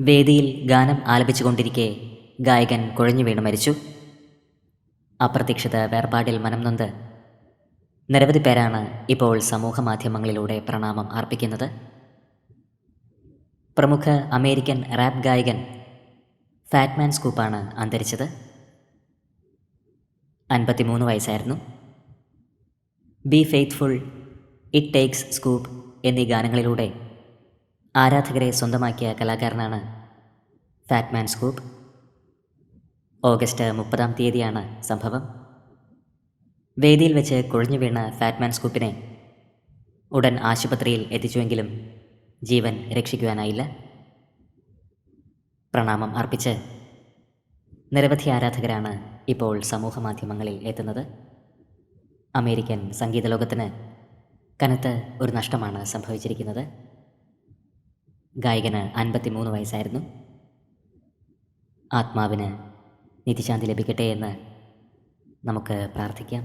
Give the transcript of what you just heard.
വേദിയിൽ ഗാനം ആലപിച്ചുകൊണ്ടിരിക്കെ ഗായകൻ കുഴഞ്ഞു വീണ് മരിച്ചു. അപ്രതീക്ഷിത വേർപാടിൽ മനം നൊന്ത്. നിരവധി പേരാണ് ഇപ്പോൾ സമൂഹ മാധ്യമങ്ങളിലൂടെ പ്രണാമം അർപ്പിക്കുന്നത്. പ്രമുഖ അമേരിക്കൻ റാപ്പ് ഗായകൻ ഫാറ്റ്മാൻ സ്കൂപ്പാണ് അന്തരിച്ചത്. അൻപത്തിമൂന്ന് വയസ്സായിരുന്നു. Be faithful it takes Scoop എന്നീ ഗാനങ്ങളിലൂടെ ആരാധകരെ സ്വന്തമാക്കിയ കലാകാരനാണ് ഫാറ്റ്മാൻ സ്കൂപ്പ്. ഓഗസ്റ്റ് മുപ്പതാം തീയതിയാണ് സംഭവം. വേദിയിൽ വെച്ച് കുഴഞ്ഞു വീണ ഫാറ്റ്മാൻ സ്കൂപ്പിനെ ഉടൻ ആശുപത്രിയിൽ എത്തിച്ചുവെങ്കിലും ജീവൻ രക്ഷിക്കുവാനായില്ല. പ്രണാമം അർപ്പിച്ച് നിരവധി ആരാധകരാണ് ഇപ്പോൾ സമൂഹ മാധ്യമങ്ങളിൽ എത്തുന്നത്. അമേരിക്കൻ സംഗീത ലോകത്തിന് കനത്ത ഒരു നഷ്ടമാണ് സംഭവിച്ചിരിക്കുന്നത്. ഗായകന് അൻപത്തിമൂന്ന് വയസ്സായിരുന്നു. ആത്മാവിന് നിധിശാന്തി ലഭിക്കട്ടെ എന്ന് നമുക്ക് പ്രാർത്ഥിക്കാം.